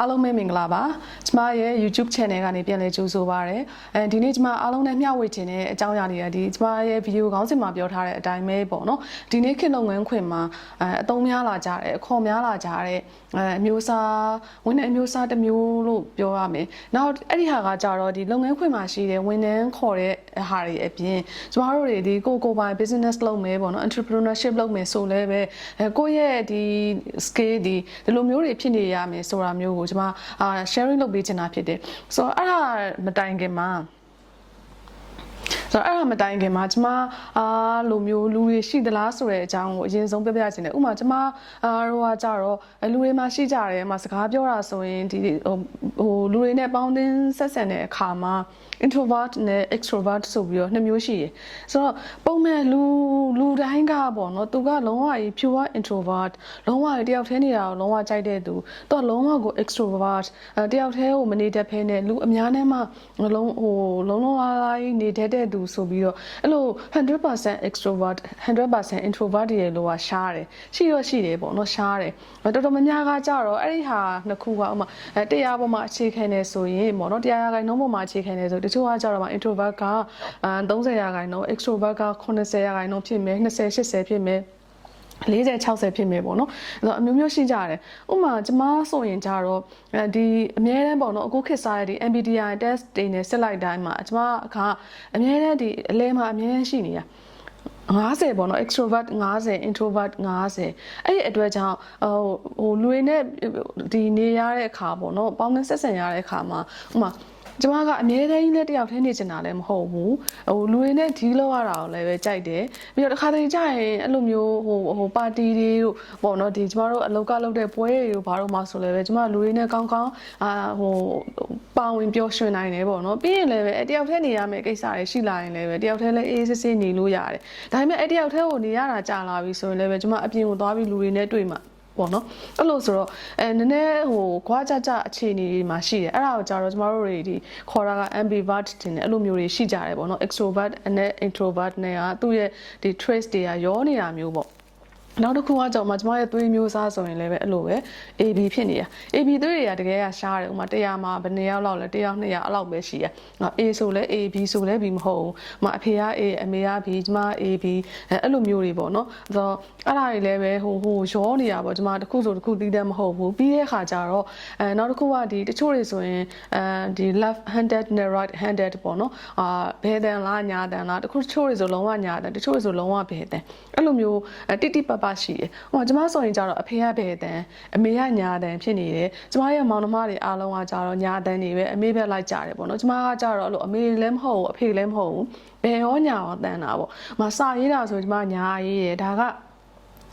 အားလုံးပဲမင်္ဂလာပါကျမရဲ့ YouTube channel ကနေပြန်လည်ကြိုဆိုပါရစေအဲဒီနေ့ကျမအားလုံးနဲ့မျှဝေခြင်းတဲ့အကြောင်းအရာတွေကဒီကျမရဲ့ video ခေါင်းစဉ်မှာပြောထားတဲ့အတိုင်းပဲပေါ့နော်ဒီနေ့ခေတ်လုပ်ငန်းခွင်မှာအဲအသုံးများလာကြတယ်အခေါ်များလာကြတဲ့အဲအမျိုးအစားဝန်ထမ်းအမျိုးအစားတစ်မျိုးလို့ပြောရမယ်နောက်အဲ့ဒီဟာကကြတော့ဒီလုပ်ငန်းခွင်မှာရှိတဲ့ဝန်ထမ်းခေါ်တဲ့ ဟာတွေအပြင်ကျမတို့တွေဒီကိုကိုပိုင် business လုပ်မယ်ပေါ့နော် entrepreneurship လုပ်မယ်ဆိုလဲပဲအဲကိုယ့်ရဲ့ဒီ scale ဒီဒီလိုမျိုးတွေဖြစ်နေရမယ်ဆိုတာမျိုးကိုကျွန်မအာ sharing လုပ်ပေးချင်တာဖြစ်တယ်ဆိုတော့အဲ့ဒါမတိုင်ခင်မှာဆိုတော့အဲ့ဒါမတိုင်ခင်မှာကျမအာလိုမျိုးလူတွေရှိသလားဆိုတဲ့အကြောင်းကိုအရင်ဆုံးပြောပြချင်တယ်ဥပမာကျမအာဟိုကကြတော့လူတွေမှာရှိကြတယ်မှာစကားပြောတာဆိုရင်ဒီဟိုဟိုလူတွေနဲ့ပေါင်းတင်ဆက်ဆံတဲ့အခါမှာ introvert နဲ့ extrovert ဆိုပြီးတော့နှစ်မျိုးရှိတယ်ဆိုတော့ပုံမှန်လူလူတိုင်းကပေါ့နော်သူကလုံးဝကြီး pure introvert လုံးဝတယောက်တည်းနေတာကိုလုံးဝကြိုက်တဲ့သူသူကလုံးဝကို extrovert တယောက်တည်းကိုမနေတတ်ဖဲနဲ့လူအများနဲ့မှလုံးဟိုလုံးလုံးလာလာနေတတ်တဲ့သူဆိုပြီးတော့အဲ့လို100% extrovert 100% introvert တွေလို့ကရှားတယ်ရှိတော့ရှိတယ်ပေါ့နော်ရှားတယ်တော်တော်များများကကြတော့အဲ့ဒီဟာနှစ်ခုကဥမာတရားပေါ်မှာအခြေခံနေဆိုရင်ပေါ့နော်တရားခိုင်နှုန်းပေါ်မှာအခြေခံနေဆိုတချို့ကကြတော့မှ introvert က30ရာခိုင်နှုန်း extrovert က80ရာခိုင်နှုန်းဖြစ်မယ်20 80ဖြစ်မယ်40 60ဖြစ်မယ်ပေါ့နော်အဲ့တော့အမျိုးမျိုးရှိကြတယ်ဥပမာကျမဆိုရင်ကြတော့ဒီအများတန်းပေါ့နော်အခုခေတ်စားတဲ့ဒီ MBTI test တွေနဲ့စစ်လိုက်တိုင်းမှာကျမကအများတန်းဒီအလဲမှာအများတန်းရှိနေတာ50ပေါ့နော် extrovert 50 introvert 50အဲ့ဒီအတွက်ကြောင့်ဟိုဟိုလူတွေနဲ့ဒီနေရတဲ့အခါပေါ့နော်ပေါင်းနဲ့ဆက်ဆံရတဲ့အခါမှာဥပမာ ကျမကအမြဲတမ်းကြီးလက်တယောက်တည်းနေချင်တာလည်းမဟုတ်ဘူးဟိုလူတွေနဲ့ဒီလောက်ရတာကိုလည်းပဲကြိုက်တယ်ပြီးတော့တစ်ခါတည်းကြာရင်အဲ့လိုမျိုးဟိုဟိုပါတီတွေတို့ပေါ့နော်ဒီကျမတို့အလောက်ကလုပ်တဲ့ပွဲတွေတို့ဘာလို့မှဆိုလည်းပဲကျမလူတွေနဲ့ကောင်းကောင်းအာဟိုပါဝင်ပျော်ရွှင်နိုင်တယ်ပေါ့နော်ပြီးရင်လည်းပဲတယောက်တည်းနေရမယ့်ကိစ္စတွေရှိလာရင်လည်းပဲတယောက်တည်းလည်းအေးစစ်စစ်နေလို့ရတယ်ဒါပေမဲ့အဲ့တယောက်တည်းကိုနေရတာကြာလာပြီဆိုရင်လည်းပဲကျမအပြင်ကိုသွားပြီးလူတွေနဲ့တွေ့မှာ ပေါ့နော်အဲ့လိုဆိုတော့အဲနည်းနည်းဟိုခွာကြကြအခြေအနေမှာရှိတယ်အဲ့ဒါကိုကြာတော့ကျမတို့တွေဒီခေါ်တာက ambivert တင်တယ်အဲ့လိုမျိုးတွေရှိကြတယ်ပေါ့နော် extrovert နဲ့ introvert နဲ့ကသူ့ရဲ့ဒီ trace တွေကရောနေတာမျိုးပေါ့ နောက်တစ်ခုကကြောင့်မှကျမရဲ့သွေးမျိုးစားဆိုရင်လည်းပဲအဲ့လိုပဲ AB ဖြစ်နေတာ AB သွေးတွေကတကယ်ကရှားတယ်ဥမာ100မှာဘယ်နှစ်ယောက်လောက်လဲ100 200အဲ့လောက်ပဲရှိရ။ငါ A ဆိုလဲ A B ဆိုလဲ B မဟုတ်ဘူး။မအဖေက A အမေက B ကျမ AB အဲ့လိုမျိုးတွေပေါ့နော်။ဆိုတော့အဲ့ဒါတွေလည်းပဲဟိုဟိုရောနေတာပေါ့ကျမတစ်ခုဆိုတစ်ခုတီးတဲ့မဟုတ်ဘူး။ပြီးတဲ့အခါကျတော့အဲနောက်တစ်ခုကဒီတချို့တွေဆိုရင်အဲဒီ left handed နဲ့ right handed ပေါ့နော်။အာဘယ်တန်လားညာတန်လားတခုတချို့တွေဆိုလုံးဝညာတန်တချို့တွေဆိုလုံးဝဘယ်တန်အဲ့လိုမျိုးတိတိပပရှိတယ်။ဟိုကျမဆိုရင်ကြတော့အဖေကဘယ်တန်အမေကညာတန်ဖြစ်နေတယ်။ကျမရဲ့မောင်နှမတွေအားလုံးကကြတော့ညာတန်နေပဲအမေပဲလိုက်ကြတယ်ပေါ့နော်။ကျမကကြတော့အဲ့လိုအမေလည်းမဟုတ်ဘူးအဖေလည်းမဟုတ်ဘူး။ဘယ်ရောညာရောတန်တာပေါ့။မစာရေးတာဆိုကျမညာရေးရဒါက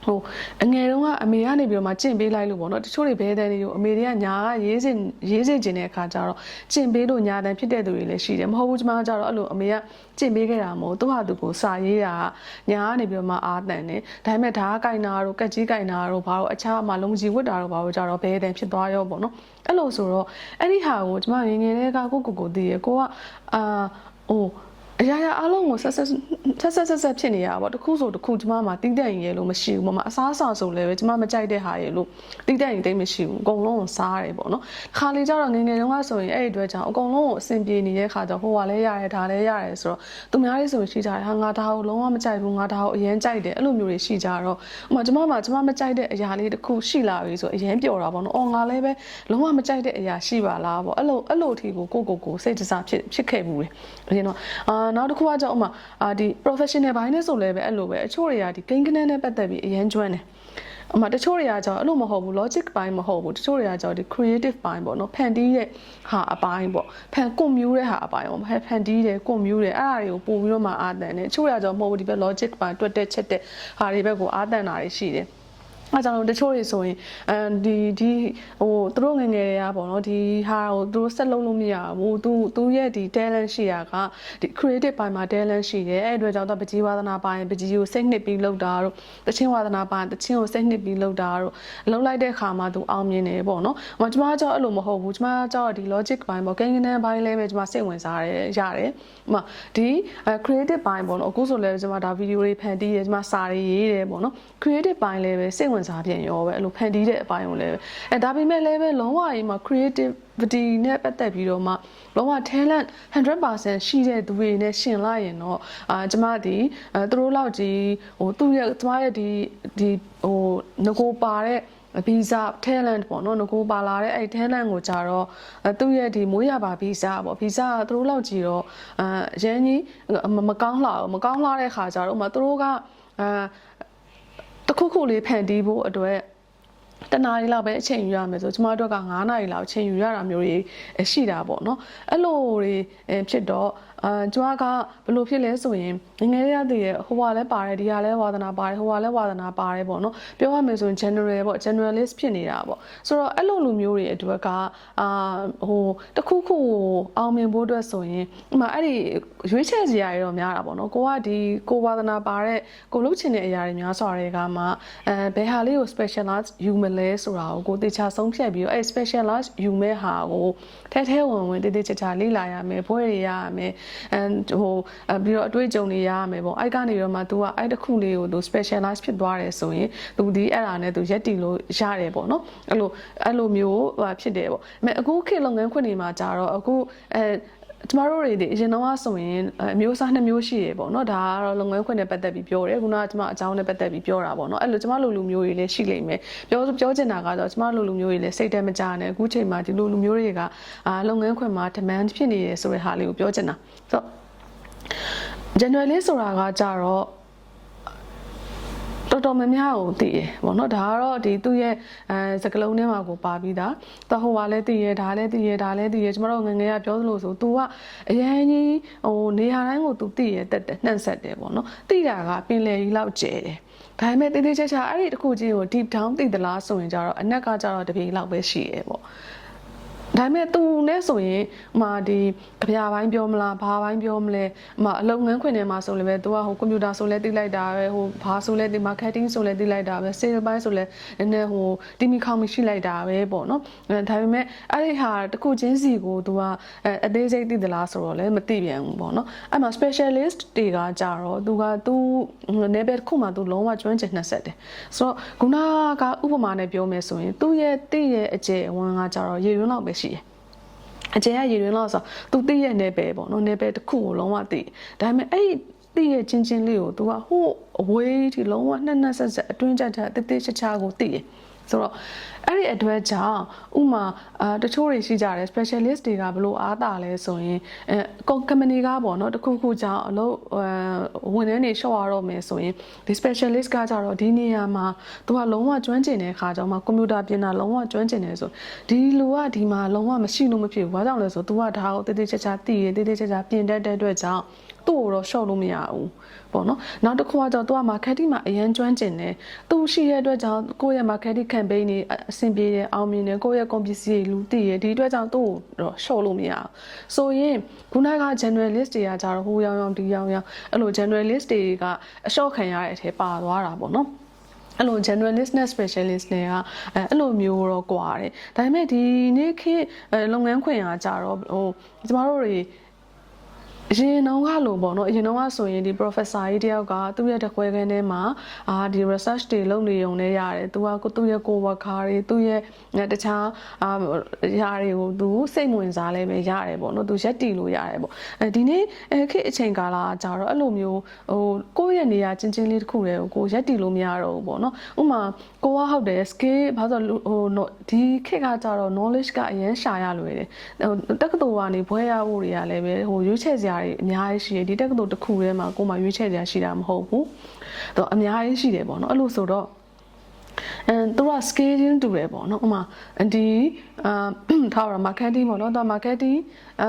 ဟိုအငယ်တုန်းကအမေကနေပြီးတော့မှကျင့်ပေးလိုက်လို့ပေါ့နော်တချို့တွေဘဲတဲ့နေလို့အမေတွေကညာကရေးစင်ရေးစင်ကျင်တဲ့အခါကျတော့ကျင့်ပေးလို့ညာတန်ဖြစ်တဲ့သူတွေလည်းရှိတယ်မဟုတ်ဘူးကျမကကြတော့အဲ့လိုအမေကကျင့်ပေးခဲ့တာမဟုတ်သူ့ဟာသူကိုစာရေးတာညာကနေပြီးတော့မှအာတန်တယ်ဒါပေမဲ့ဓာတ်ကင်နာတို့ကက်ကြီးကင်နာတို့ဘာလို့အခြားမှာလုံးကြီးဝတ်တာတို့ဘာလို့ကြတော့ဘဲတဲ့ဖြစ်သွားရောပေါ့နော်အဲ့လိုဆိုတော့အဲ့ဒီဟာကိုကျမငငယ်လေးကကိုကိုကိုသိရကိုကအာဟို အရာရာအလုံးကိုဆက်ဆက်ဆက်ဆက်ဆက်ဆက်ဖြစ်နေရတာပေါ့တခုဆိုတခုကျမမှာတိတက်ရင်ရလို့မရှိဘူးမမအစားအစာဆိုလည်းပဲကျမမကြိုက်တဲ့ဟာရလို့တိတက်ရင်တိတ်မရှိဘူးအကုန်လုံးကိုစားရတယ်ပေါ့နော်ခါလေးကျတော့ငငယ်တုန်းကဆိုရင်အဲ့ဒီအတွက်ကြောင့်အကုန်လုံးကိုအဆင်ပြေနေတဲ့ခါကျဟိုကလည်းရတယ်ဒါလည်းရတယ်ဆိုတော့သူများလေးဆိုရင်ရှိကြတယ်ဟာငါဒါကိုလုံးဝမကြိုက်ဘူးငါဒါကိုအရင်ကြိုက်တယ်အဲ့လိုမျိုးတွေရှိကြတော့ဥမာကျမမှာကျမမကြိုက်တဲ့အရာလေးတခုရှိလာပြီဆိုအရင်ပျော်တာပေါ့နော်အော်ငါလည်းပဲလုံးဝမကြိုက်တဲ့အရာရှိပါလားပေါ့အဲ့လိုအဲ့လိုအထိကိုကိုကိုကိုစိတ်တစားဖြစ်ဖြစ်ခဲ့ဘူးလေအရင်တော့အာနောက်တစ်ခုကကြောင့်ဥမာအာဒီ professional ဘိုင်းနဲ့ဆိုလည်းပဲအဲ့လိုပဲအချို့တွေကဒီ gain ကနေနဲ့ပတ်သက်ပြီးအရင်ကျွမ်းတယ်အမတချို့တွေကကြောင့်အဲ့လိုမဟုတ်ဘူး logic ပိုင်းမဟုတ်ဘူးတချို့တွေကကြောင့်ဒီ creative ပိုင်းပေါ့နော်ဖန်တီးတဲ့ဟာအပိုင်းပေါ့ဖန်ကွန်မြူးတဲ့ဟာအပိုင်းပေါ့ဖန်တီးတယ်ကွန်မြူးတယ်အဲ့ဒါတွေကိုပို့ပြီးတော့မှအာတန်တယ်တချို့တွေကကြောင့်မဟုတ်ဘူးဒီဘက် logic ပိုင်းတွက်တဲ့ချက်တဲ့ဟာတွေဘက်ကိုအာတန်တာတွေရှိတယ် အဲကြောင့်တချို့တွေဆိုရင်အဲဒီဒီဟိုသူတို့ငငယ်တွေကပေါ့နော်ဒီဟာကိုသူတို့ဆက်လုံးလို့မရဘူးသူသူရဲ့ဒီ talent ရှိတာကဒီ creative ပိုင်းမှာ talent ရှိတယ်အဲ့အတွက်ကြောင့်တော့ပကြီးဝါသနာပိုင်းပကြီးကိုစိတ်နှစ်ပြီးလုပ်တာတို့တချင်းဝါသနာပိုင်းတချင်းကိုစိတ်နှစ်ပြီးလုပ်တာတို့လုံးလိုက်တဲ့ခါမှာသူအောင်မြင်တယ်ပေါ့နော်ဟိုကျမကကြောက်အဲ့လိုမဟုတ်ဘူးကျမကကြောက်ဒီ logic ပိုင်းပေါ့ကိန်းကနန်းပိုင်းလည်းပဲကျမစိတ်ဝင်စားတယ်ရတယ်ဟိုဒီ creative ပိုင်းပေါ့နော်အခုဆိုလည်းကျမဒါ video တွေဖန်တီးရကျမစာတွေရေးတယ်ပေါ့နော် creative ပိုင်းလည်းပဲစိတ်ဝင်ဝင်စားပြန်ရောပဲအဲ့လိုဖန်တီးတဲ့အပိုင်းကိုလည်းအဲဒါပေမဲ့လည်းပဲလုံးဝကြီးမှာ creativity နဲ့ပတ်သက်ပြီးတော့မှလုံးဝ talent 100%ရှိတဲ့သူတွေနဲ့ရှင်လိုက်ရင်တော့အာကျမဒီအဲသူတို့လောက်ကြီးဟိုသူ့ရဲ့ကျမရဲ့ဒီဒီဟိုငကိုပါတဲ့ဗီဇ talent ပေါ့နော်ငကိုပါလာတဲ့အဲ့ talent ကိုကြတော့အဲသူ့ရဲ့ဒီမိုးရပါဗီဇပေါ့ဗီဇကသူတို့လောက်ကြည့်တော့အဲရန်ကြီးမမကောင်းလာဘူးမကောင်းလာတဲ့ခါကြတော့ဥပမာသူတို့ကအဲ တစ်ခုခုလေးဖန်တီးဖို့အတွက် တနားရီလောက်ပဲအချိန်ယူရမယ်ဆိုကျမတို့က9နာရီလောက်အချိန်ယူရတာမျိုးတွေရှိတာပေါ့နော်အဲ့လိုတွေဖြစ်တော့အာကျမကဘယ်လိုဖြစ်လဲဆိုရင်ငယ်ငယ်ရတည်းရဟိုကလည်းပါတယ်ဒီကလည်းဝါသနာပါတယ်ဟိုကလည်းဝါသနာပါတယ်ပေါ့နော်ပြောရမယ်ဆိုရင် general ပေါ့ generalist ဖြစ်နေတာပေါ့ဆိုတော့အဲ့လိုလူမျိုးတွေအတွက်ကအာဟိုတခုခုအောင်မြင်ဖို့အတွက်ဆိုရင်ဥမာအဲ့ဒီရွေးချယ်စရာတွေတော့များတာပေါ့နော်ကိုကဒီကိုဝါသနာပါတဲ့ကိုလုပ်ချင်တဲ့အရာတွေများစွာတွေကမှအဲဘယ်ဟာလေးကို specialize ယူမလဲဆိုတာကိုကိုတေချာဆုံးဖြတ်ပြီးတော့အဲ့ specialize ယူမဲ့ဟာကိုထဲထဲဝင်ဝင်တေးသေးချာချာလေ့လာရမယ်ဘွဲတွေရရမယ်အဲဟိုပြီးတော့အတွေ့အကြုံတွေရရမယ်ပေါ့အဲ့ကနေတော့မှ तू ကအဲ့တစ်ခုလေးကို तू specialize ဖြစ်သွားတယ်ဆိုရင် तू ဒီအဲ့ဒါနဲ့ तू ရက်တီလို့ရတယ်ပေါ့နော်အဲ့လိုအဲ့လိုမျိုးဟိုဖြစ်တယ်ပေါ့အဲအခုခေတ်လုပ်ငန်းခွင်တွေမှာကြာတော့အခုအဲ ကျမတို့တွေဒီအရင်တော့ဆိုရင်အမျိုးအစားနှစ်မျိုးရှိတယ်ပေါ့နော်ဒါကတော့လုပ်ငန်းခွင်နဲ့ပတ်သက်ပြီးပြောတယ်ခုနကကျမအကြောင်းနဲ့ပတ်သက်ပြီးပြောတာပေါ့နော်အဲ့လိုကျမလိုလူမျိုးတွေလည်းရှိလိမ့်မယ်ပြောပြောချင်တာကတော့ကျမလိုလူမျိုးတွေလည်းစိတ်ထဲမကြနဲ့အခုချိန်မှာဒီလိုလူမျိုးတွေကအာလုပ်ငန်းခွင်မှာ demand ဖြစ်နေတယ်ဆိုတဲ့ဟာလေးကိုပြောချင်တာဆိုတော့ generalist ဆိုတာကကြတော့ တော်တော်များများကိုသိရပေါ့နော်ဒါကတော့ဒီသူ့ရဲ့အဲစကလုံးထဲမှာကိုပါပြီးသားတဟိုကလည်းသိရဒါလည်းသိရဒါလည်းသိရကျမတို့ငငယ်ကပြောသလိုဆို तू ကအရန်ကြီးဟိုနေရာတိုင်းကို तू သိရတက်တက်နှံ့ဆက်တယ်ပေါ့နော်သိတာကပင်လယ်ကြီးလောက်ကျဲတယ်ဒါပေမဲ့တေးသေးချာချာအဲ့ဒီတစ်ခုချင်းကို deep down သိသလားဆိုရင်ကြတော့အနက်ကကြတော့တပြေလောက်ပဲရှိရပေါ့ ဒါပေမဲ့သူနဲ့ဆိုရင်ဟိုဒီကြပြပိုင်းပြောမလားဘာပိုင်းပြောမလဲဟိုအလုပ်ငန်းခွင်ထဲမှာဆိုလည်းပဲသူကဟိုကွန်ပျူတာဆိုလည်းသိလိုက်တာပဲဟိုဘာဆိုလည်းဒီ marketing ဆိုလည်းသိလိုက်တာပဲ sale ပိုင်းဆိုလည်းနည်းနည်းဟိုတီမီခေါင်မရှိလိုက်တာပဲပေါ့နော်ဒါပေမဲ့အဲ့ဒီဟာတစ်ခုချင်းစီကိုသူကအသေးစိတ်သိသလားဆိုတော့လည်းမသိပြန်ဘူးပေါ့နော်အဲ့မှာ specialist တွေကကြတော့သူကသူ level တစ်ခုမှသူလုံးဝကျွမ်းကျင်နှက်ဆက်တယ်ဆိုတော့ခုနကဥပမာနဲ့ပြောမယ်ဆိုရင်သူ့ရဲ့သိရဲ့အကျယ်အဝန်းကကြတော့ရေရွန်းလောက်ပဲရှိတယ်အကျယ်ကရေတွင်းလောက်ဆိုသူသိရဲ့နယ်ပယ်ပေါ့နော်နယ်ပယ်တစ်ခုကိုလုံးဝသိဒါပေမဲ့အဲ့သိရဲ့ချင်းချင်းလေးကို तू ကဟို့အဝေးထိလုံးဝနှက်နှက်ဆက်ဆက်အတွင်းကြကြတိတိချာချာကိုသိတယ် ဆိုတော့အဲ့ဒီအတွက်ကြောင့်ဥမာအာတချို့တွေရှိကြတယ် specialist တွေကဘလို့အားတာလဲဆိုရင်အဲ company ကပေါ့နော်တခုခုကြောင့်အလုပ်ဝန်ထမ်းတွေရှော့ရတော့မယ်ဆိုရင်ဒီ specialist ကကြတော့ဒီနေရာမှာသူကလုံးဝကျွမ်းကျင်တဲ့ခါကြောင့်မှကွန်ပျူတာပြင်တာလုံးဝကျွမ်းကျင်တယ်ဆိုဒီလူကဒီမှာလုံးဝမရှိလို့မဖြစ်ဘူးဘာကြောင့်လဲဆိုသူကဒါကိုတိတိကျကျသိရတိတိကျကျပြင်တတ်တဲ့အတွက်ကြောင့် သူ့ကိုတော့ရှော့လို့မရဘူးပေါ့နော်နောက်တစ်ခုကတော့သူက marketing မှာအရန်ကျွမ်းကျင်တယ်သူရှိတဲ့အတွက်ကြောင့်ကိုယ့်ရဲ့ marketing campaign တွေအဆင်ပြေတယ်အောင်မြင်တယ်ကိုယ့်ရဲ့ company တွေလူသိရဒီအတွက်ကြောင့်သူ့ကိုတော့ရှော့လို့မရဘူးဆိုရင်ခုနက generalist တွေကကြတော့ဟိုရောင်ရောင်ဒီရောင်ရောင်အဲ့လို generalist တွေကအရှော့ခံရတဲ့အထဲပါသွားတာပေါ့နော်အဲ့လို generalist နဲ့ specialist တွေကအဲအဲ့လိုမျိုးတော့ကွာတယ်ဒါပေမဲ့ဒီနေ့ခေတ်လုပ်ငန်းခွင်ကကြတော့ဟိုကျမတို့တွေ အရင်တော့ကလို့ပေါ့နော်အရင်တော့ကဆိုရင်ဒီ professor ကြီးတယောက်ကသူ့ရဲ့တခွဲခန်းထဲမှာအာဒီ research တွေလုပ်နေုံနဲ့ရတယ်သူကသူ့ရဲ့ co-worker တွေသူ့ရဲ့တခြားအာຢာတွေကိုသူစိတ်ဝင်စားလဲပဲရတယ်ပေါ့နော်သူရက်တီလို့ရတယ်ပေါ့အဲဒီနေ့ခေတ်အချိန်ကာလကြာတော့အဲ့လိုမျိုးဟိုကိုယ့်ရဲ့နေရာချင်းချင်းလေးတစ်ခုတည်းကိုကိုရက်တီလို့မရတော့ဘူးပေါ့နော်ဥမာကိုကဟုတ်တယ် skill ဘာလို့ဟိုဒီခေတ်ကကြာတော့ knowledge ကအရင်ရှာရလွယ်တယ်ဟိုတက္ကသိုလ်ကနေဘွဲရဖို့တွေကလည်းပဲဟိုရွေးချယ်စရာတွေအများကြီးရှိတယ်ဒီတက္ကသိုလ်တစ်ခုထဲမှာကိုမှရွေးချယ်စရာရှိတာမဟုတ်ဘူးတော့အများကြီးရှိတယ်ပေါ့နော်အဲ့လိုဆိုတော့အဲသူက scaling တူတယ်ပေါ့နော်ဥမာဒီအာထားရ marketing ပေါ့နော်တော့ marketing အဲ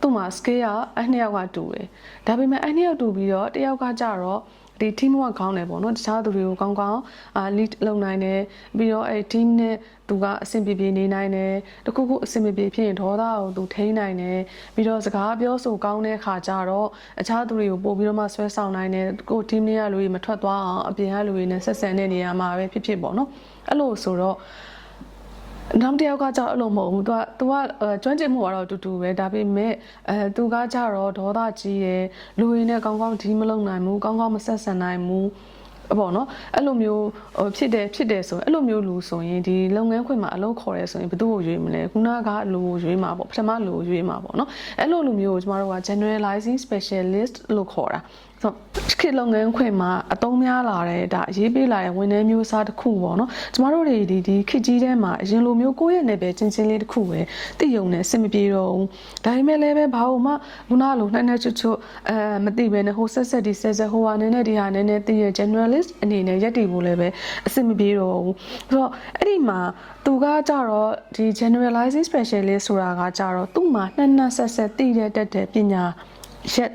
သူ့မှာ scale ကအနှစ်ယောက်ကတူတယ်ဒါပေမဲ့အနှစ်ယောက်တူပြီးတော့တယောက်ကကြတော့ ဒီ team ကကောင်းတယ်ပေါ့နော်တခြားသူတွေကိုကောင်းကောင်းအာ lead လုပ်နိုင်တယ်ပြီးတော့အဲ team နဲ့သူကအဆင်ပြေပြေနေနိုင်တယ်တခုခုအဆင်ပြေပြေဖြစ်ရင်ဒေါသကိုသူထိန်းနိုင်တယ်ပြီးတော့စကားပြောဆိုကောင်းတဲ့ခါကျတော့အခြားသူတွေကိုပို့ပြီးတော့မှဆွဲဆောင်နိုင်တယ်ကို team တွေကလူတွေမထွက်သွားအောင်အပြင်ကလူတွေနဲ့ဆက်ဆံတဲ့နေရာမှာပဲဖြစ်ဖြစ်ပေါ့နော်အဲ့လိုဆိုတော့ နောက်တစ်ယောက်ကကြောက်အဲ့လိုမဟုတ်ဘူး။ तू က तू ကကျွမ်းကျင်မှုကတော့တူတူပဲဒါပေမဲ့အဲ तू ကကြတော့ဒေါသကြီးတယ်လူရင်းနဲ့ကောင်းကောင်းဒီမလုံနိုင်ဘူးကောင်းကောင်းမဆက်ဆံနိုင်ဘူး ပေါ့နော်အဲ့လိုမျိုးဟိုဖြစ်တယ်ဖြစ်တယ်ဆိုရင်အဲ့လိုမျိုးလူဆိုရင်ဒီလုပ်ငန်းခွင်မှာအလုပ်ခေါ်ရဲဆိုရင်ဘယ်သူ့ကိုရွေးမလဲခုနကလူကိုရွေးမှာပေါ့ပထမလူကိုရွေးမှာပေါ့နော်အဲ့လိုလူမျိုးကိုကျမတို့က generalizing specialist လို့ခေါ်တာဆိုခေတ်လုပ်ငန်းခွင်မှာအသုံးများလာတဲ့ဒါရေးပေးလာတဲ့ဝန်ထမ်းမျိုးစားတစ်ခုပေါ့နော်ကျမတို့တွေဒီဒီခေတ်ကြီးထဲမှာအရင်လိုမျိုးကိုယ့်ရဲ့နယ်ပယ်ချင်းချင်းလေးတစ်ခုပဲတည်ယုံနဲ့အဆင်မပြေတော့ဘူးဒါပေမဲ့လည်းပဲဘာလို့မှခုနလိုနှက်နှက်ချွတ်ချွတ်အဲမသိပဲနဲ့ဟိုဆက်ဆက်ဒီဆက်ဆက်ဟိုဟာနည်းနည်းဒီဟာနည်းနည်းတည်ရ generalist အနေနဲ့ရက်တည်ဖို့လည်းပဲအဆင်မပြေတော့ဘူးဆိုတော့အဲ့ဒီမှာသူကကြတော့ဒီ generalizing specialist ဆိုတာကကြတော့သူ့မှာနှက်နှက်ဆက်ဆက်တည်တဲ့တက်တဲ့ပညာရက်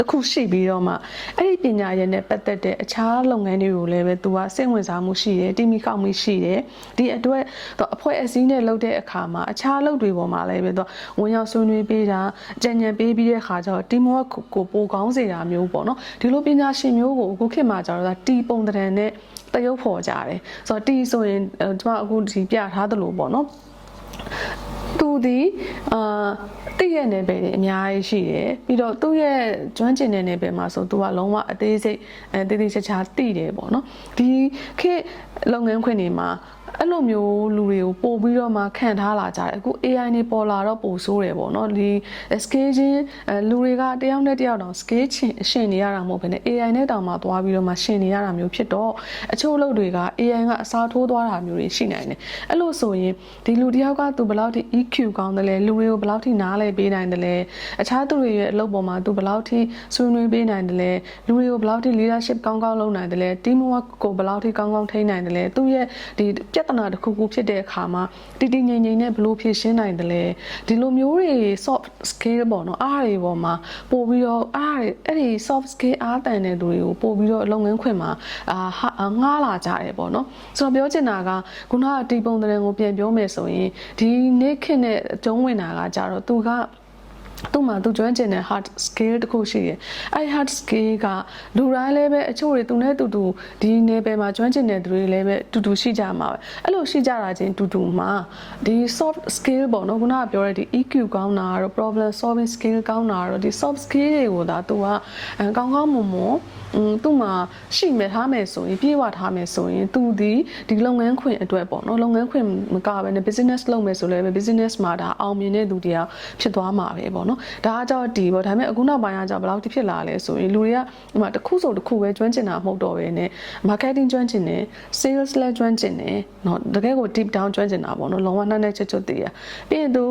တစ်ခုရှိပြီးတော့မှအဲ့ဒီပညာရည်နဲ့ပတ်သက်တဲ့အခြားလုပ်ငန်းတွေကိုလည်းပဲသူကစိတ်ဝင်စားမှုရှိတယ်တိမိကောက်မှုရှိတယ်ဒီအတွက်တော့အဖွဲ့အစည်းနဲ့လုပ်တဲ့အခါမှာအခြားလုပ်တွေပေါ်မှာလည်းပဲသူဝင်ရောက်ဆွေးနွေးပေးတာကြံ့ကြံပေးပြီးတဲ့အခါကျတော့ team work ကိုပိုကောင်းစေတာမျိုးပေါ့နော်ဒီလိုပညာရှင်မျိုးကိုအခုခေတ်မှာကျတော့တီပုံတရံနဲ့တရုပ်ဖော်ကြတယ်ဆိုတော့တီဆိုရင်ကျွန်မအခုဒီပြထားသလိုပေါ့နော် သူဒီအာတည့်ရဲ့နယ်ပယ်တွေအများကြီးရှိတယ်ပြီးတော့သူ့ရဲ့ကျွမ်းကျင်တဲ့နယ်ပယ်မှာဆိုသူကလုံးဝအသေးစိတ်အဲတည်တည်ချာချာတည်တယ်ပေါ့နော်ဒီခေတ်လုပ်ငန်းခွင်တွေမှာ အဲ့လိုမျိုးလူတွေကိုပို့ပြီးတော့မှခံထားလာကြတယ်အခု AI နေပေါ်လာတော့ပိုဆိုးတယ်ပေါ့နော်ဒီ scale ချင်းလူတွေကတယောက်နဲ့တယောက်တောင် scale ချင်းရှင်နေရတာမဟုတ်ဘဲနဲ့ AI နဲ့တောင်မှသွားပြီးတော့မှရှင်နေရတာမျိုးဖြစ်တော့အချို့လုပ်တွေက AI ကအစားထိုးသွားတာမျိုးတွေရှိနိုင်တယ်အဲ့လိုဆိုရင်ဒီလူတယောက်ကသူဘယ်လောက်ထိ EQ ကောင်းတယ်လဲလူတွေကိုဘယ်လောက်ထိနားလဲပေးနိုင်တယ်လဲအခြားသူတွေရဲ့အလုပ်ပေါ်မှာသူဘယ်လောက်ထိဆွေးနွေးပေးနိုင်တယ်လဲလူတွေကိုဘယ်လောက်ထိ leadership ကောင်းကောင်းလုပ်နိုင်တယ်လဲ team work ကိုဘယ်လောက်ထိကောင်းကောင်းထိန်းနိုင်တယ်လဲသူရဲ့ဒီပြဿနာတစ်ခုခုဖြစ်တဲ့အခါမှာတည်တည်ငြိမ်ငြိမ်နဲ့ဘယ်လိုဖြေရှင်းနိုင်တယ်လဲဒီလိုမျိုးတွေ soft skill ပေါ့နော်အားတွေပေါ်မှာပို့ပြီးတော့အားတွေအဲ့ဒီ soft skill အားတန်တဲ့သူတွေကိုပို့ပြီးတော့လုပ်ငန်းခွင်မှာအာငားလာကြတယ်ပေါ့နော်ဆိုတော့ပြောချင်တာကခုနကတီပုံတရံကိုပြန်ပြောမယ်ဆိုရင်ဒီနေ့ခေတ်နဲ့ကျုံးဝင်တာကကြတော့သူက သူ့မှာသူကျွမ်းကျင်တဲ့ hard skill တခုရှိတယ်။အဲဒီ hard skill ကလူတိုင်းလည်းပဲအချို့တွေသူနဲ့တူတူဒီနယ်ပယ်မှာကျွမ်းကျင်တဲ့သူတွေလည်းပဲတူတူရှိကြမှာပဲ။အဲ့လိုရှိကြတာချင်းတူတူမှာဒီ soft skill ပေါ့နော်ခုနကပြောတဲ့ဒီ EQ ကောင်းတာတော့ problem solving skill ကောင်းတာတော့ဒီ soft skill တွေကိုဒါသူကကောင်းကောင်းမွန်မွန်อืมသူ့မှာရှိမယ်ထားမယ်ဆိုရင်ပြေဝထားမယ်ဆိုရင်သူဒီဒီလုပ်ငန်းခွင်အတွက်ပေါ့နော်လုပ်ငန်းခွင်မကဘဲနဲ့ business လုပ်မယ်ဆိုလည်း business မှာဒါအောင်မြင်တဲ့သူတရားဖြစ်သွားမှာပဲပေါ့နော်နော်ဒါကကြောင့်ဒီပေါ့ဒါပေမဲ့အခုနောက်ပိုင်းကကြောင့်ဘယ်လောက်တိဖြစ်လာလဲဆိုရင်လူတွေကဒီမှာတစ်ခုစုတစ်ခုပဲကျွမ်းကျင်တာမဟုတ်တော့ဘဲနဲ့ marketing ကျွမ်းကျင်တယ် sales လည်းကျွမ်းကျင်တယ်နော်တကယ်ကို deep down ကျွမ်းကျင်တာပေါ့နော်လုံးဝနှက်နှက်ချွတ်ချွတ်တည်ရပြီးရင်သူ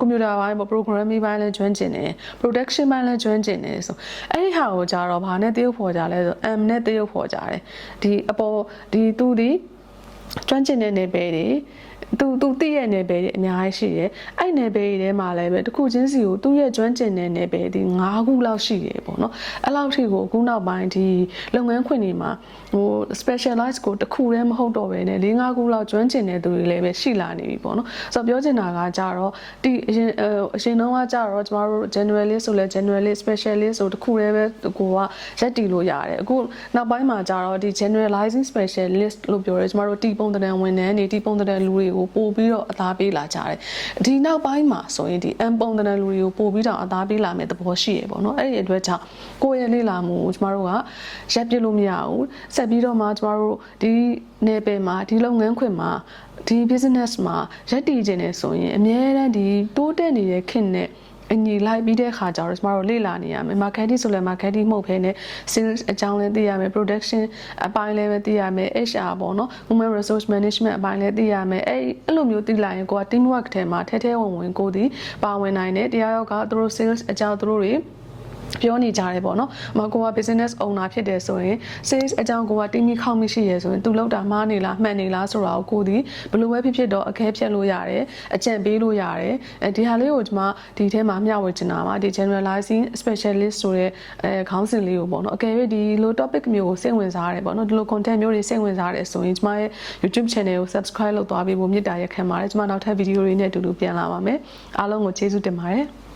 computer ဘိုင်းပေါ့ programming ဘိုင်းလည်းကျွမ်းကျင်တယ် production ဘိုင်းလည်းကျွမ်းကျင်တယ်ဆိုအဲ့ဒီဟာကိုကြတော့ဘာနဲ့တရုပ်ဖော်ကြလဲဆို M နဲ့တရုပ်ဖော်ကြတယ်ဒီအပေါ်ဒီသူဒီကျွမ်းကျင်တဲ့နေပယ်တွေ သူသူတည့်ရဲ့နယ်ပယ်တွေအများကြီးရှိတယ်။အဲ့နယ်ပယ်တွေထဲမှာလည်းပဲတစ်ခုချင်းစီကိုသူ့ရဲ့ကျွမ်းကျင်တဲ့နယ်ပယ်ဒီ၅ခုလောက်ရှိတယ်ပေါ့နော်။အဲ့လောက်ထိကိုအခုနောက်ပိုင်းဒီလုပ်ငန်းခွင်တွေမှာဟို specialize ကိုတစ်ခုတည်းမဟုတ်တော့ဘဲနဲ့၄၅ခုလောက်ကျွမ်းကျင်တဲ့သူတွေလည်းပဲရှိလာနေပြီပေါ့နော်။ဆိုတော့ပြောချင်တာကကြတော့ဒီအရင်အရင်တော့ကကြတော့ကျမတို့ generalist ဆိုလဲ generalist specialist ဆိုတစ်ခုတည်းပဲကိုကရက်တီလို့ရတယ်။အခုနောက်ပိုင်းမှာကြတော့ဒီ generalizing specialist လို့ပြောရဲကျမတို့တီပုံတန်ဝန်ထမ်းတွေတီပုံတန်လူတွေကိုပို့ပြီးတော့အသားပေးလာကြတယ်ဒီနောက်ပိုင်းမှာဆိုရင်ဒီ M ပုံတန်လူတွေကိုပို့ပြီးတော့အသားပေးလာမယ့်သဘောရှိရပေါ့နော်အဲ့ဒီအတွက်ကြောင့်ကိုယ့်ရဲ့လေ့လာမှုကိုကျမတို့ကရပ်ပြလို့မရဘူးဆက်ပြီးတော့မှကျမတို့ဒီနယ်ပယ်မှာဒီလုပ်ငန်းခွင်မှာဒီ business မှာရပ်တည်ခြင်းနဲ့ဆိုရင်အများအားဒီတိုးတက်နေတဲ့ခင်နဲ့ အညီလိုက်ပြီးတဲ့ခါကျတော့ကျမတို့လေ့လာနေရမယ် marketing ဆိုလည်း marketing မဟုတ်ဘဲနဲ့ sales အကြောင်းလည်းသိရမယ် production အပိုင်းလည်းပဲသိရမယ် HR ပေါ့နော် human resource management အပိုင်းလည်းသိရမယ်အဲ့အဲ့လိုမျိုးသိလိုက်ရင်ကိုက team work ထဲမှာထဲထဲဝင်ဝင်ကိုဒီပါဝင်နိုင်တယ်တရားရောက်ကသူတို့ sales အကြောင်းသူတို့တွေ ပြောနေကြတယ်ပေါ့နော်။မကိုက business owner ဖြစ်တယ်ဆိုရင် sales အကြောင်းကိုကတင်းကြီးခေါင်းမရှိရဆိုရင်သူလောက်တာမှားနေလားမှန်နေလားဆိုတာကိုကိုဒီဘယ်လိုပဲဖြစ်ဖြစ်တော့အခဲဖြတ်လို့ရတယ်။အကြံပေးလို့ရတယ်။အဲဒီဟာလေးကိုကျွန်မဒီထဲမှာမျှဝေချင်တာပါဒီ generalizing specialist ဆိုတဲ့အဲခေါင်းစဉ်လေးကိုပေါ့နော်။အကယ်၍ဒီလို topic မျိုးကိုစိတ်ဝင်စားရတယ်ပေါ့နော်။ဒီလို content မျိုးတွေစိတ်ဝင်စားတယ်ဆိုရင်ကျွန်မရဲ့ YouTube channel ကို subscribe လုပ်သွားပေးဖို့မေတ္တာရက်ခံပါတယ်။ကျွန်မနောက်ထပ်ဗီဒီယိုတွေနဲ့အတူတူပြန်လာပါမယ်။အားလုံးကိုကျေးဇူးတင်ပါတယ်။